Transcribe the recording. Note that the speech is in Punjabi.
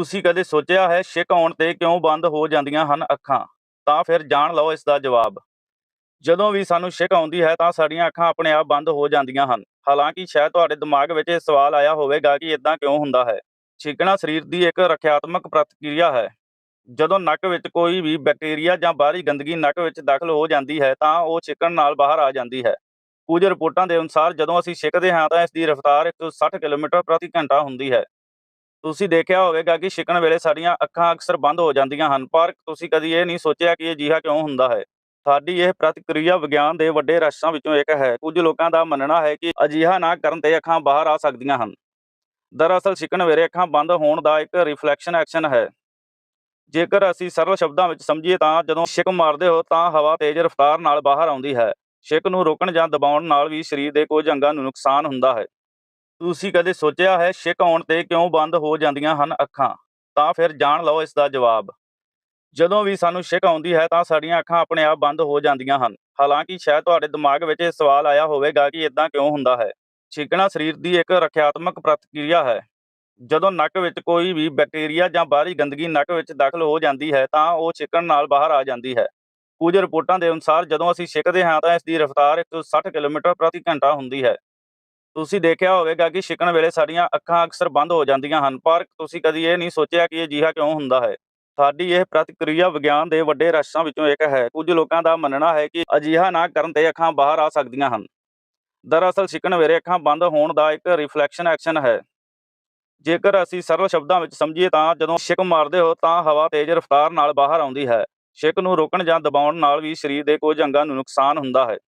ਤੁਸੀਂ ਕਦੇ ਸੋਚਿਆ ਹੈ ਛਿੱਕ ਆਉਣ ਤੇ ਕਿਉਂ ਬੰਦ ਹੋ ਜਾਂਦੀਆਂ ਹਨ ਅੱਖਾਂ? ਤਾਂ ਫਿਰ ਜਾਣ ਲਓ ਇਸ ਦਾ ਜਵਾਬ। ਜਦੋਂ ਵੀ ਸਾਨੂੰ ਛਿੱਕ ਆਉਂਦੀ ਹੈ ਤਾਂ ਸਾਡੀਆਂ ਅੱਖਾਂ ਆਪਣੇ ਆਪ ਬੰਦ ਹੋ ਜਾਂਦੀਆਂ ਹਨ। ਹਾਲਾਂਕਿ ਸ਼ਾਇਦ ਤੁਹਾਡੇ ਦਿਮਾਗ ਵਿੱਚ ਇਹ ਸਵਾਲ ਆਇਆ ਹੋਵੇਗਾ ਕਿ ਇਦਾਂ ਕਿਉਂ ਹੁੰਦਾ ਹੈ। ਛਿੱਕਣਾ ਸਰੀਰ ਦੀ ਇੱਕ ਰੱਖਿਆਤਮਕ ਪ੍ਰਤੀਕਿਰਿਆ ਹੈ। ਜਦੋਂ ਨੱਕ ਵਿੱਚ ਕੋਈ ਵੀ ਬੈਕਟੀਰੀਆ ਜਾਂ ਬਾਹਰੀ ਗੰਦਗੀ ਨੱਕ ਵਿੱਚ ਦਾਖਲ ਹੋ ਜਾਂਦੀ ਹੈ ਤਾਂ ਉਹ ਛਿੱਕਣ ਨਾਲ ਬਾਹਰ ਆ ਜਾਂਦੀ ਹੈ। ਕੁਝ ਰਿਪੋਰਟਾਂ ਦੇ ਅਨੁਸਾਰ ਜਦੋਂ ਅਸੀਂ ਛਿੱਕਦੇ ਹਾਂ ਤਾਂ ਇਸ ਦੀ ਰਫ਼ਤਾਰ 160 ਕਿਲੋਮੀਟਰ ਪ੍ਰਤੀ ਘੰਟਾ ਹੁੰਦੀ ਹੈ। ਤੁਸੀਂ ਦੇਖਿਆ ਹੋਵੇਗਾ ਕਿ ਛਿੱਕਣ ਵੇਲੇ ਸਾਡੀਆਂ ਅੱਖਾਂ ਅਕਸਰ ਬੰਦ ਹੋ ਜਾਂਦੀਆਂ ਹਨ, ਪਰ ਤੁਸੀਂ ਕਦੀ ਇਹ ਨਹੀਂ ਸੋਚਿਆ ਕਿ ਇਹ ਅਜਿਹਾ ਕਿਉਂ ਹੁੰਦਾ ਹੈ? ਸਾਡੀ ਇਹ ਪ੍ਰਤੀਕਿਰਿਆ ਵਿਗਿਆਨ ਦੇ ਵੱਡੇ ਰਹੱਸਾਂ ਵਿੱਚੋਂ ਇੱਕ ਹੈ। ਕੁਝ ਲੋਕਾਂ ਦਾ ਮੰਨਣਾ ਹੈ ਕਿ ਅਜਿਹਾ ਨਾ ਕਰਨ ਤੇ ਅੱਖਾਂ ਬਾਹਰ ਆ ਸਕਦੀਆਂ ਹਨ। ਦਰਅਸਲ ਛਿੱਕਣ ਵੇਲੇ ਅੱਖਾਂ ਬੰਦ ਹੋਣ ਦਾ ਇੱਕ ਰਿਫਲੈਕਸ਼ਨ ਐਕਸ਼ਨ ਹੈ। ਜੇਕਰ ਅਸੀਂ ਸਰਲ ਸ਼ਬਦਾਂ ਵਿੱਚ ਸਮਝੀਏ ਤਾਂ ਜਦੋਂ ਛਿੱਕ ਮਾਰਦੇ ਹੋ ਤਾਂ ਹਵਾ ਤੇਜ਼ ਰਫ਼ਤਾਰ ਨਾਲ ਬਾਹਰ ਆਉਂਦੀ ਹੈ। ਛਿੱਕ ਨੂੰ ਰੋਕਣ ਜਾਂ ਦਬਾਉਣ ਨਾਲ ਵੀ ਸਰੀਰ ਦੇ ਕੁਝ ਅੰਗਾਂ ਨੂੰ ਨੁਕਸਾਨ ਹੁੰਦਾ ਹੈ। ਤੁਸੀਂ ਕਦੇ ਸੋਚਿਆ ਹੈ ਛਿੱਕ ਆਉਣ ਤੇ ਕਿਉਂ ਬੰਦ ਹੋ ਜਾਂਦੀਆਂ ਹਨ ਅੱਖਾਂ? ਤਾਂ ਫਿਰ ਜਾਣ ਲਓ ਇਸ ਦਾ ਜਵਾਬ। ਜਦੋਂ ਵੀ ਸਾਨੂੰ ਛਿੱਕ ਆਉਂਦੀ ਹੈ ਤਾਂ ਸਾਡੀਆਂ ਅੱਖਾਂ ਆਪਣੇ ਆਪ ਬੰਦ ਹੋ ਜਾਂਦੀਆਂ ਹਨ। ਹਾਲਾਂਕਿ ਸ਼ਾਇਦ ਤੁਹਾਡੇ ਦਿਮਾਗ ਵਿੱਚ ਇਹ ਸਵਾਲ ਆਇਆ ਹੋਵੇਗਾ ਕਿ ਇਦਾਂ ਕਿਉਂ ਹੁੰਦਾ ਹੈ। ਛਿੱਕਣਾ ਸਰੀਰ ਦੀ ਇੱਕ ਰੱਖਿਆਤਮਕ ਪ੍ਰਤੀਕਿਰਿਆ ਹੈ। ਜਦੋਂ ਨੱਕ ਵਿੱਚ ਕੋਈ ਵੀ ਬੈਕਟੀਰੀਆ ਜਾਂ ਬਾਹਰੀ ਗੰਦਗੀ ਨੱਕ ਵਿੱਚ ਦਾਖਲ ਹੋ ਜਾਂਦੀ ਹੈ ਤਾਂ ਉਹ ਛਿੱਕਣ ਨਾਲ ਬਾਹਰ ਆ ਜਾਂਦੀ ਹੈ। ਕੁਝ ਰਿਪੋਰਟਾਂ ਦੇ ਅਨੁਸਾਰ ਜਦੋਂ ਅਸੀਂ ਛਿੱਕਦੇ ਹਾਂ ਤਾਂ ਇਸ ਦੀ ਰਫ਼ਤਾਰ 160 ਕਿਲੋਮੀਟਰ ਪ੍ਰਤੀ ਘੰਟਾ ਹੁੰਦੀ ਹੈ। ਤੁਸੀਂ ਦੇਖਿਆ ਹੋਵੇਗਾ ਕਿ ਛਿੱਕਣ ਵੇਲੇ ਸਾਡੀਆਂ ਅੱਖਾਂ ਅਕਸਰ ਬੰਦ ਹੋ ਜਾਂਦੀਆਂ ਹਨ, ਪਰ ਤੁਸੀਂ ਕਦੀ ਇਹ ਨਹੀਂ ਸੋਚਿਆ ਕਿ ਇਹ ਅਜਿਹਾ ਕਿਉਂ ਹੁੰਦਾ ਹੈ? ਸਾਡੀ ਇਹ ਪ੍ਰਤੀਕਿਰਿਆ ਵਿਗਿਆਨ ਦੇ ਵੱਡੇ ਰਹੱਸਾਂ ਵਿੱਚੋਂ ਇੱਕ ਹੈ। ਕੁਝ ਲੋਕਾਂ ਦਾ ਮੰਨਣਾ ਹੈ ਕਿ ਅਜਿਹਾ ਨਾ ਕਰਨ ਤੇ ਅੱਖਾਂ ਬਾਹਰ ਆ ਸਕਦੀਆਂ ਹਨ। ਦਰਅਸਲ, ਛਿੱਕਣ ਵੇਲੇ ਅੱਖਾਂ ਬੰਦ ਹੋਣ ਦਾ ਇੱਕ ਰਿਫਲੈਕਸ਼ਨ ਐਕਸ਼ਨ ਹੈ। ਜੇਕਰ ਅਸੀਂ ਸਰਲ ਸ਼ਬਦਾਂ ਵਿੱਚ ਸਮਝੀਏ ਤਾਂ ਜਦੋਂ ਛਿੱਕ ਮਾਰਦੇ ਹੋ ਤਾਂ ਹਵਾ ਤੇਜ਼ ਰਫ਼ਤਾਰ ਨਾਲ ਬਾਹਰ ਆਉਂਦੀ ਹੈ। ਛਿੱਕ ਨੂੰ ਰੋਕਣ ਜਾਂ ਦਬਾਉਣ ਨਾਲ ਵੀ ਸਰੀਰ ਦੇ ਕੁਝ ਅੰਗਾਂ ਨੂੰ ਨੁਕਸਾਨ ਹੁੰਦਾ ਹੈ।